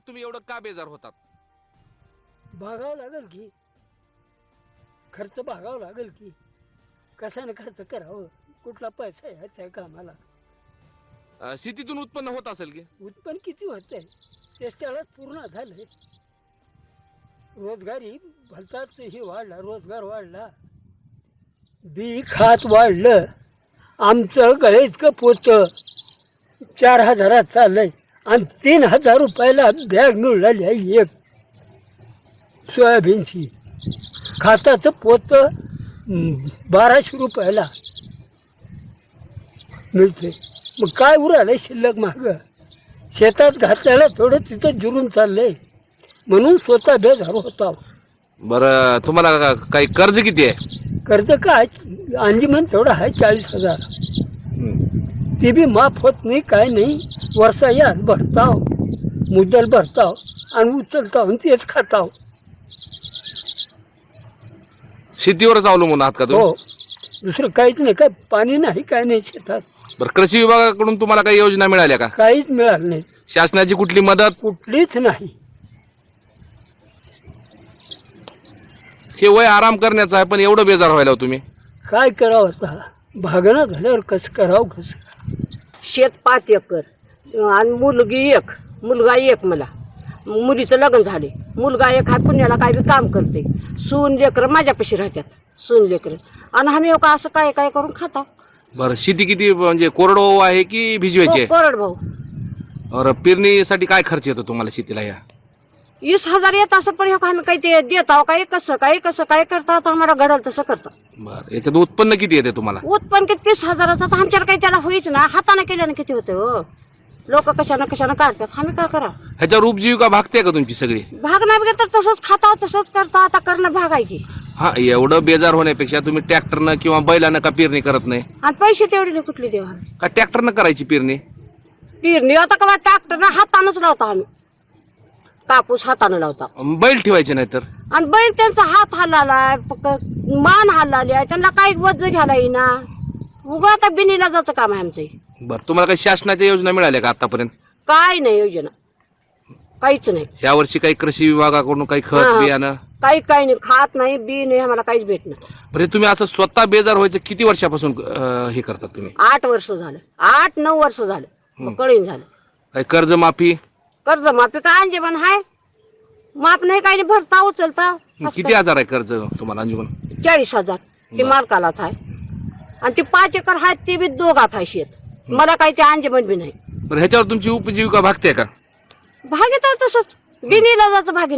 तुम्ही एवढं का बेजार होतात? भागावं लागेल की. खर्च भागावं लागेल की. कशाने खर्च करावं? कुठला पैसा आहे कामाला? अं, शेतीतून उत्पन्न होत असेल की? उत्पन्न किती होतंय? ते त्यालाच पूर्ण झालंय. रोजगारी भलताच हे वाढला रोजगार वाढला. बी खात वाढलं. आमचं गळे इतकं पोतं. चार हजारात चाललंय. आणि तीन हजार रुपयाला बॅग मिळाली आहे एक. सोयाबीनची. खाताचं पोतं बाराशे रुपयाला मिळते. मग काय उरालंय शिल्लक मागं? शेतात घातल्याला थोडं तिथं जुरून चाललंय. म्हणून स्वतः बेजार होता बरं तुम्हाला का- काही कर्ज किती आहे? कर्ज काय? अंजीमन तेवढं आहे चाळीस हजार. ते बी माफ होत नाही काय नाही. वर्षा या भरताव मुद्दल भरताव आणि उचलताव आणि तेच खाताव. शेतीवरच अवलंबून आहात का तुम्ही? हो. दुसरं काहीच नाही. काय पाणी नाही काय नाही शेतात. बरं कृषी विभागाकडून तुम्हाला काही योजना मिळाल्या का? काहीच मिळालं नाही. शासनाची कुठली मदत? कुठलीच नाही. हे वय आराम करण्याचं आहे पण एवढं बेजार व्हायला हो तुम्ही. काय करावं आता? भागणं झाल्यावर कसं करावं कसं? शेत पाच एकर. आणि मुलगी एक मुलगा एक मला. मुलीचं लग्न झाले. मुलगा एक हा पुण्याला काय बी काम करते. सून लेकरं माझ्यापाशी राहतात. सून लेकरं. आणि आम्ही का असं काय काय करून खाता? बरं शेती किती म्हणजे कोरडवाहू आहे की भिजवायची आहे? कोरड भाऊ बरं पेरणीसाठी काय खर्च येतो तुम्हाला शेतीला या? वीस हजार येत असं पण हे का आम्ही काही ते देत आहो काय कसं काय कसं काय करता तर आम्हाला घडल तसं करतो. बरं याच्यात उत्पन्न किती येते तुम्हाला? उत्पन्न किती? तीस हजाराचं तर आमच्याला काही त्याला होईच ना. हाताने केल्यानं किती होतं हो? लोक कशानं कशानं काढतात? आम्ही काय करा ह्याच्यावर उपजीविका भागते का तुमची सगळी? भाग नाही तर तसंच खाता तसंच करता. आता करणं भाग आहे की. हा एवढं बेजार होण्यापेक्षा तुम्ही ट्रॅक्टरनं किंवा बैलानं का पेरणी करत नाही? आणि पैसे तेवढे नाही कुठले देवा. का ट्रॅक्टरनं करायची पेरणी? पेरणी आता का ट्रॅक्टर हातानच लावता आम्ही. कापूस हातानं लावता. अं, बैल ठेवायचे नाही तर आणि बैल त्यांचा हात हल्लालाय मान हल्लाली त्यांना काही वज घ्यायला येईना. उगा आता बिनीला जायचं काम आहे आमचं. हे. बरं तुम्हाला काही शासनाच्या योजना मिळाल्या का आतापर्यंत? काय नाही योजना. काहीच नाही. या वर्षी काही कृषी विभागाकडून काही खत हा. बियाणं? काही काही नाही. खात नाही बी नाही आम्हाला काहीच भेटणार बरं तुम्ही असं स्वतः बेजार व्हायचं किती वर्षापासून अं, हे करतात तुम्ही? आठ वर्ष झालं. आठ नऊ वर्ष झालं. मग कळीन झालं. काही कर्जमाफी? कर्ज माफी काय अंजेबन हाय? माप नाही काही नाही भरता उचलता. किती हजार आहे कर्ज तुम्हाला अंजुमन चाळीस हजार. ते बरं. मालकालाच आहे. आणि ते पाच एकर आहेत ते बी दोघात आहे शेत मला काही ते अंजमन बी नाही. बरं ह्याच्यावर तुमची उपजीविका भागते का? भागीत आहे तसंच. बिनीला जायचं भागी